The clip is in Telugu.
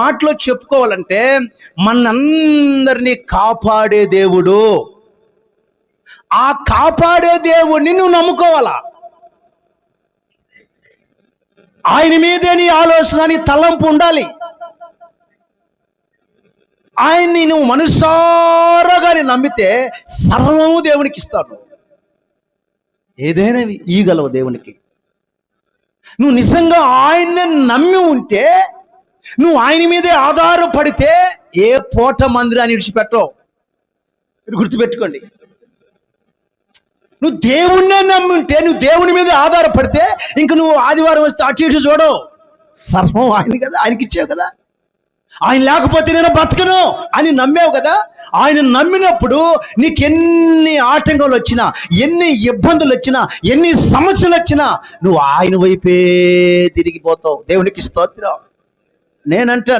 మాటలో చెప్పుకోవాలంటే మనందరినీ కాపాడే దేవుడు. ఆ కాపాడే దేవుడిని నువ్వు నమ్ముకోవాలా? ఆయన మీదే నీ ఆలోచన నీ తలంపు ఉండాలి. ఆయన్ని నువ్వు మనసారగాని నమ్మితే సర్వము దేవునికి ఇస్తాడు ఏదైనా ఈగలవు దేవునికి. నువ్వు నిజంగా ఆయన్ని నమ్మి ఉంటే నువ్వు ఆయన మీదే ఆధారపడితే ఏ పోట మందిరాన్ని విడిచిపెట్టవు. గుర్తుపెట్టుకోండి. నువ్వు దేవుణ్ణే నమ్మి నువ్వు దేవుని మీద ఆధారపడితే ఇంక నువ్వు ఆదివారం వస్తే అటు ఇటు చూడవు. సర్వం ఆయన కదా ఆయనకి ఇచ్చావు కదా. ఆయన లేకపోతే నేను బతకను అని నమ్మావు కదా. ఆయన నమ్మినప్పుడు నీకు ఎన్ని ఆటంకాలు వచ్చినా ఎన్ని ఇబ్బందులు వచ్చినా ఎన్ని సమస్యలు వచ్చినా నువ్వు ఆయన వైపే తిరిగిపోతావు. దేవునికి స్తోత్రం. నేనంటా